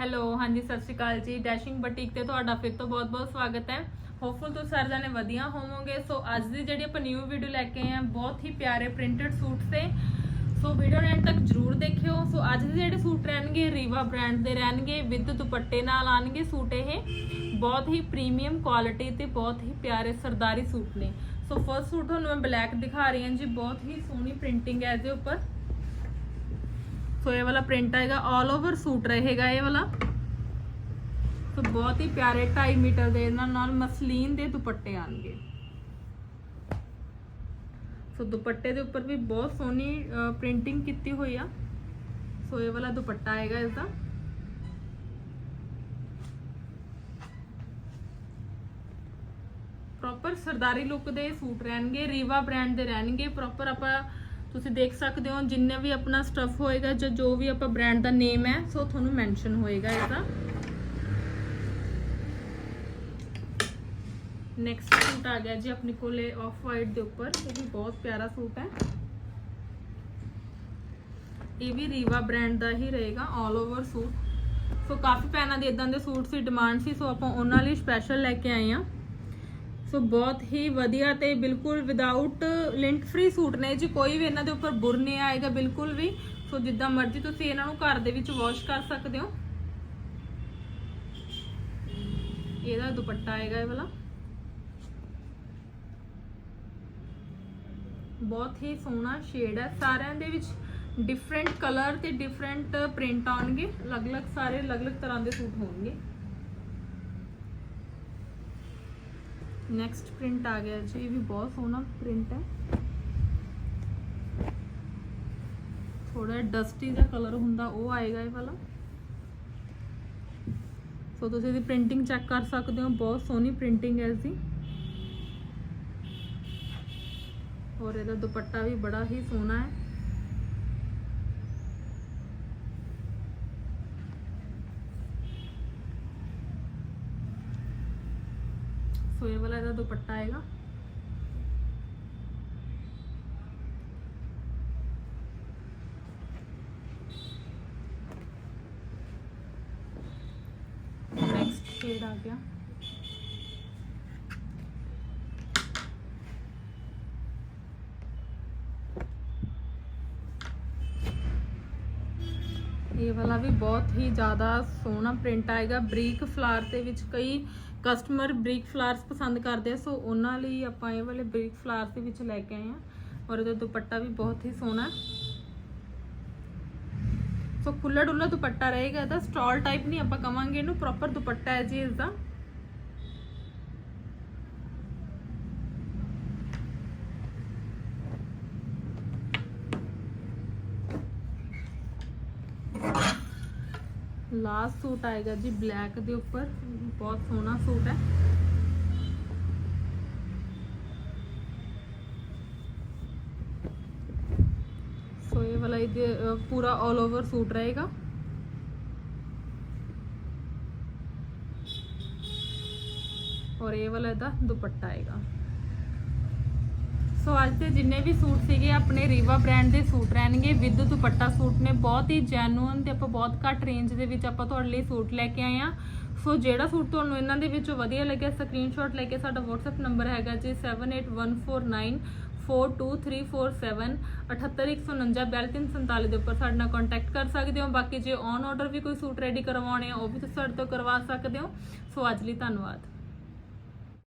Hello ਹਾਂਜੀ, ਸਤਿ ਸ਼੍ਰੀ ਅਕਾਲ ਜੀ। ਡੈਸ਼ਿੰਗ ਬੁਟੀਕ ਤੇ ਤੁਹਾਡਾ ਫਿਰ ਤੋਂ ਬਹੁਤ-ਬਹੁਤ ਸਵਾਗਤ ਹੈ। ਹੋਪਫੁਲ ਤੁਸੀਂ ਸਾਰੇ ਜਾਣੇ ਵਧੀਆ ਹੋਵੋਗੇ। ਸੋ ਅੱਜ ਦੀ ਜਿਹੜੀ ਆਪਾਂ ਨਿਊ ਵੀਡੀਓ ਲੈ ਕੇ ਆਏ ਹਾਂ, ਬਹੁਤ ਹੀ ਪਿਆਰੇ ਪ੍ਰਿੰਟਡ ਸੂਟ ਤੇ। ਸੋ ਵੀਡੀਓ ਨੂੰ ਐਂਡ ਤੱਕ ਜਰੂਰ ਦੇਖਿਓ। ਸੋ ਅੱਜ ਦੇ ਜਿਹੜੇ ਸੂਟ ਰਹਿਣਗੇ ਰੀਵਾ ਬ੍ਰਾਂਡ ਦੇ ਰਹਿਣਗੇ, ਵਿਦ ਦੁਪੱਟੇ ਨਾਲ ਆਣਗੇ ਸੂਟ ਇਹ। ਬਹੁਤ ਹੀ ਪ੍ਰੀਮੀਅਮ ਕੁਆਲਿਟੀ ਤੇ ਬਹੁਤ ਹੀ ਪਿਆਰੇ ਸਰਦਾਰੀ ਸੂਟ ਨੇ। ਸੋ ਫਰਸਟ ਸੂਟ ਤੁਹਾਨੂੰ ਮੈਂ ਬਲੈਕ ਦਿਖਾ ਰਹੀ ਹਾਂ ਜੀ। ਬਹੁਤ ਹੀ ਸੋਹਣੀ ਪ੍ਰਿੰਟਿੰਗ ਹੈ ਇਹਦੇ ਉੱਪਰ। ਸੋ ਇਹ ਵਾਲਾ ਪ੍ਰਿੰਟ ਆਏਗਾ 올 ਓਵਰ ਸੂਟ ਰਹੇਗਾ ਇਹ ਵਾਲਾ। ਸੋ ਬਹੁਤ ਹੀ ਪਿਆਰੇ 2.5 ਮੀਟਰ ਦੇ ਇਹਨਾਂ ਨਾਲ ਮਸਲੀਨ ਦੇ ਦੁਪੱਟੇ ਆਣਗੇ। ਸੋ ਦੁਪੱਟੇ ਦੇ ਉੱਪਰ ਵੀ ਬਹੁਤ ਸੋਹਣੀ ਪ੍ਰਿੰਟਿੰਗ ਕੀਤੀ ਹੋਈ ਆ। ਸੋ ਇਹ ਵਾਲਾ ਦੁਪੱਟਾ ਆਏਗਾ ਇਸ ਦਾ ਪ੍ਰੋਪਰ ਸਰਦਾਰੀ ਲੁੱਕ ਦੇ ਸੂਟ ਰਹਿਣਗੇ ਰੀਵਾ ਬ੍ਰਾਂਡ ਦੇ ਰਹਿਣਗੇ। ਪ੍ਰੋਪਰ ਆਪਾਂ ਤੁਸੀਂ ਦੇਖ ਸਕਦੇ ਹੋ ਜਿੰਨੇ ਵੀ ਆਪਣਾ ਸਟਫ ਹੋਏਗਾ ਜਾਂ ਜੋ ਵੀ ਆਪਾਂ ਬ੍ਰਾਂਡ ਦਾ ਨੇਮ ਹੈ, ਸੋ ਤੁਹਾਨੂੰ ਮੈਂਸ਼ਨ ਹੋਏਗਾ ਇਹਦਾ। ਨੈਕਸਟ ਸੂਟ ਆ ਗਿਆ ਜੀ ਆਪਣੇ ਕੋਲੇ ਆਫ ਵਾਈਟ ਦੇ ਉੱਪਰ। ਇਹ ਵੀ ਬਹੁਤ ਪਿਆਰਾ ਸੂਟ ਹੈ। ਇਹ ਵੀ ਰੀਵਾ ਬ੍ਰਾਂਡ ਦਾ ਹੀ ਰਹੇਗਾ 올 ਓਵਰ ਸੂਟ ਸੋ ਕਾਫੀ ਪੈਣਾ ਦੇ ਇਦਾਂ ਦੇ ਸੂਟ ਸੀ ਡਿਮਾਂਡ ਸੀ, ਸੋ ਆਪਾਂ ਉਹਨਾਂ ਲਈ ਸਪੈਸ਼ਲ ਲੈ ਕੇ ਆਏ ਆ ਸੋ ਬਹੁਤ ਹੀ ਵਧੀਆ ਤੇ ਬਿਲਕੁਲ ਵਿਦਆਊਟ ਲਿੰਕ ਫ੍ਰੀ ਸੂਟ ਨੇ ਜੀ, ਕੋਈ ਵੀ ਇਹਨਾਂ ਦੇ ਉੱਪਰ ਬੁਰ ਨਹੀਂ ਆਏਗਾ ਬਿਲਕੁਲ ਵੀ। ਸੋ ਜਿੱਦਾਂ ਮਰਜ਼ੀ ਤੁਸੀਂ ਇਹਨਾਂ ਨੂੰ ਘਰ ਦੇ ਵਿੱਚ ਵਾਸ਼ ਕਰ ਸਕਦੇ ਹੋ। ਇਹਦਾ ਦੁਪੱਟਾ ਆਏਗਾ ਇਹ ਵਾਲਾ। ਬਹੁਤ ਹੀ ਸੋਹਣਾ ਸ਼ੇਡ ਹੈ। ਸਾਰਿਆਂ ਦੇ ਵਿੱਚ ਡਿਫਰੈਂਟ ਕਲਰ ਤੇ ਡਿਫਰੈਂਟ ਪ੍ਰਿੰਟ ਆਉਣਗੇ। ਅਲੱਗ-ਅਲੱਗ ਸਾਰੇ ਅਲੱਗ-ਅਲੱਗ ਤਰ੍ਹਾਂ ਦੇ ਸੂਟ ਹੋਣਗੇ। ਨੈਕਸਟ ਪ੍ਰਿੰਟ ਆ ਗਿਆ ਜੀ, ਇਹ ਵੀ ਬਹੁਤ ਸੋਹਣਾ ਪ੍ਰਿੰਟ ਹੈ। ਥੋੜਾ ਡਸਟੀ ਦਾ ਕਲਰ ਹੁੰਦਾ, ਉਹ ਆਏਗਾ ਇਹ ਵਾਲਾ। ਸੋ ਤੁਸੀਂ ਇਹਦੀ ਪ੍ਰਿੰਟਿੰਗ ਚੈੱਕ ਕਰ ਸਕਦੇ ਹੋ, ਬਹੁਤ ਸੋਹਣੀ ਪ੍ਰਿੰਟਿੰਗ ਹੈ ਇਸ ਦੀ ਔਰ ਇਹਦਾ ਦੁਪੱਟਾ ਵੀ ਬੜਾ ਹੀ ਸੋਹਣਾ ਹੈ। ਸੋ ਇਹ ਵਾਲਾ ਇਹਦਾ ਦੁਪੱਟਾ ਆਏਗਾ। ਨੈਕਸਟ ਸ਼ੇਡ ਆ ਗਿਆ। ਇਹ ਵਾਲਾ ਵੀ ਬਹੁਤ ਹੀ ਜ਼ਿਆਦਾ ਸੋਹਣਾ ਪ੍ਰਿੰਟ ਆਏਗਾ। ਬਰੀਕ ਫਲਾਰ ਦੇ ਵਿੱਚ ਕਈ ਕਸਟਮਰ ਬ੍ਰਿਕ ਫਲਾਰਸ ਪਸੰਦ ਕਰਦੇ ਆ, ਸੋ ਉਹਨਾਂ ਲਈ ਆਪਾਂ ਇਹ ਵਾਲੇ ਬ੍ਰਿਕ ਫਲਾਰ ਦੇ ਵਿੱਚ ਲੈ ਕੇ ਆਏ ਆ ਔਰ ਇਹਦਾ ਦੁਪੱਟਾ ਵੀ ਬਹੁਤ ਹੀ ਸੋਹਣਾ ਸੋ ਖੁੱਲਾ ਡੁੱਲਾ ਦੁਪੱਟਾ ਰਹੇਗਾ ਇਹਦਾ, ਸਟਾਲ ਟਾਈਪ ਨਹੀਂ ਆਪਾਂ ਕਵਾਂਗੇ ਇਹਨੂੰ ਪ੍ਰੋਪਰ ਦੁਪੱਟਾ ਹੈ ਜੀ ਇਸ ਦਾ ਲਾਸਟ ਸੂਟ ਆਏਗਾ ਜੀ ਬਲੈਕ ਦੇ ਉੱਪਰ। ਬਹੁਤ ਸੋਹਣਾ ਸੂਟ ਹੈ। ਸੋ ਇਹ ਵਾਲਾ ਇਹਦੇ ਪੂਰਾ 올 ਓਵਰ ਸੂਟ ਰਹੇਗਾ। ਔਰ ਇਹ ਵਾਲਾ ਇਹਦਾ ਦੁਪੱਟਾ ਆਏਗਾ। ਸੋ ਅੱਜ ਦੇ ਜਿੰਨੇ ਵੀ ਸੂਟ ਸੀਗੇ, ਆਪਣੇ ਰੀਵਾ ਬ੍ਰਾਂਡ ਦੇ ਸੂਟ ਰਹਿਣਗੇ। ਵਿਦ ਦੁਪੱਟਾ ਸੂਟ ਨੇ, ਬਹੁਤ ਹੀ ਜੈਨੂਇਨ ਤੇ ਆਪਾਂ ਬਹੁਤ ਘੱਟ ਰੇਂਜ ਦੇ ਵਿੱਚ ਆਪਾਂ ਤੁਹਾਡੇ ਲਈ ਸੂਟ ਲੈ ਕੇ ਆਏ ਆ ਸੋ ਜਿਹੜਾ ਸੂਟ ਤੁਹਾਨੂੰ ਇਹਨਾਂ ਦੇ ਵਿੱਚੋਂ ਵਧੀਆ ਲੱਗਿਆ ਸਕਰੀਨਸ਼ਾਟ ਲੈ ਕੇ ਸਾਡਾ WhatsApp ਨੰਬਰ ਹੈਗਾ ਜੀ 7814942347 78149 ਦੇ ਉੱਪਰ ਸਾਡੇ ਨਾਲ ਕੰਟੈਕਟ ਕਰ ਸਕਦੇ ਹੋ। ਬਾਕੀ ਜੇ ਔਨ ਆਰਡਰ ਵੀ ਕੋਈ ਸੂਟ ਰੈਡੀ ਕਰਵਾਉਣੇ ਆ, ਉਹ ਵੀ ਤੁਸੀਂ ਸਾਡੇ ਤੋਂ ਕਰਵਾ ਸਕਦੇ ਹੋ। ਸੋ ਅੱਜ ਲਈ ਧੰਨਵਾਦ।